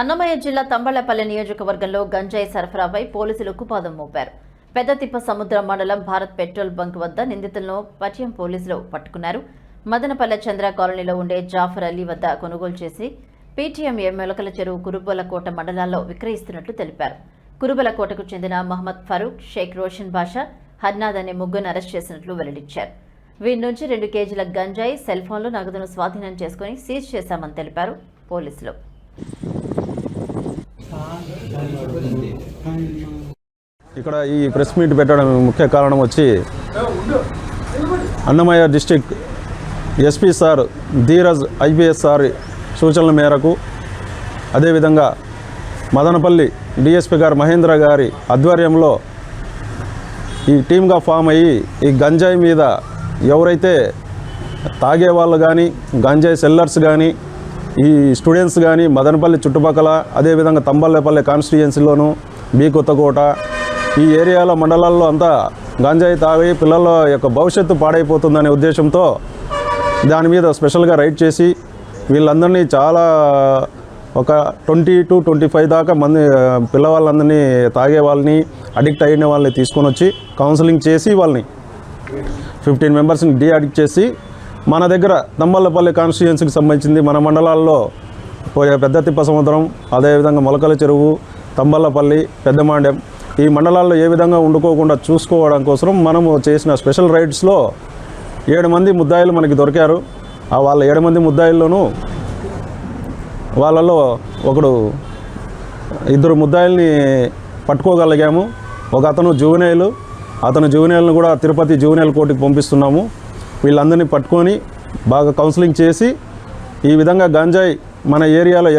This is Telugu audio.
అన్నమయ్య జిల్లా తంబళ్ళపల్లి నియోజకవర్గంలో గంజాయి సరఫరాపై పోలీసులు కుపాదం మోపారు. పెద్దతిప్ప సముద్ర మండలం భారత్ పెట్రోల్ బంక్ వద్ద నిందితులను పట్యం పోలీసులు పట్టుకున్నారు. మదనపల్లె చంద్ర కాలనీలో ఉండే జాఫర్ అలీ వద్ద కొనుగోలు చేసి పీటీఎంఏ మొలకల చెరువు కురుబలకోట మండలాల్లో విక్రయిస్తున్నట్లు తెలిపారు. కురుబలకోటకు చెందిన మహమ్మద్ ఫరూక్ షేక్ రోషన్ బాషా హర్నాథ్ అనే ముగ్గురు అరెస్ట్ చేసినట్లు వెల్లడించారు. వీరి నుంచి రెండు కేజీల గంజాయి సెల్ ఫోన్లు నగదును స్వాధీనం చేసుకుని సీజ్ చేశామని తెలిపారు పోలీసులు. ఇక్కడ ఈ ప్రెస్ మీట్ పెట్టడం ముఖ్య కారణం వచ్చి Annamayya district SP sir Dheeraj IPS sir సూచనల మేరకు అదేవిధంగా మదనపల్లి డిఎస్పీ గారు మహేంద్ర గారి ఆధ్వర్యంలో ఈ టీమ్గా ఫామ్ అయ్యి ఈ గంజాయి మీద ఎవరైతే తాగే వాళ్ళు కానీ గంజాయి సెల్లర్స్ కానీ ఈ స్టూడెంట్స్ కానీ మదనపల్లి చుట్టుపక్కల అదేవిధంగా తంబల్లేపల్లి కాన్స్టిట్యుయెన్సీలోను బి కొత్తకోట ఈ ఏరియాలో మండలాల్లో అంతా గాంజాయి తాగి పిల్లల యొక్క భవిష్యత్తు పాడైపోతుందనే ఉద్దేశంతో దాని మీద స్పెషల్గా రైడ్ చేసి వీళ్ళందరినీ చాలా ఒక ట్వంటీ టు ట్వంటీ ఫైవ్ దాకా మంది పిల్లవాళ్ళందరినీ తాగే వాళ్ళని అడిక్ట్ అయిన వాళ్ళని తీసుకొని వచ్చి కౌన్సిలింగ్ చేసి వాళ్ళని ఫిఫ్టీన్ మెంబర్స్ని డీ అడిక్ట్ చేసి మన దగ్గర దమ్మల్లపల్లి కాన్స్టిట్యుయెన్సీకి సంబంధించింది మన మండలాల్లో పోయే పెద్ద తిప్ప సముద్రం అదేవిధంగా మొలకల చెరువు తంబల్లపల్లి పెద్దమాండ్యం ఈ మండలాల్లో ఏ విధంగా ఉండుకోకుండా చూసుకోవడం కోసం మనము చేసిన స్పెషల్ రైడ్స్లో ఏడు మంది ముద్దాయిలు మనకి దొరికారు. ఆ వాళ్ళ ఏడు మంది ముద్దాయిల్లోనూ వాళ్ళలో ఒకడు ఇద్దరు ముద్దాయిల్ని పట్టుకోగలిగాము. ఒక అతను జూవెనైలు అతను జూవెనైల్ని కూడా తిరుపతి జూవెనైల్ కోర్టుకి పంపిస్తున్నాము. వీళ్ళందరినీ పట్టుకొని బాగా కౌన్సిలింగ్ చేసి ఈ విధంగా గంజాయి మన ఏరియాలో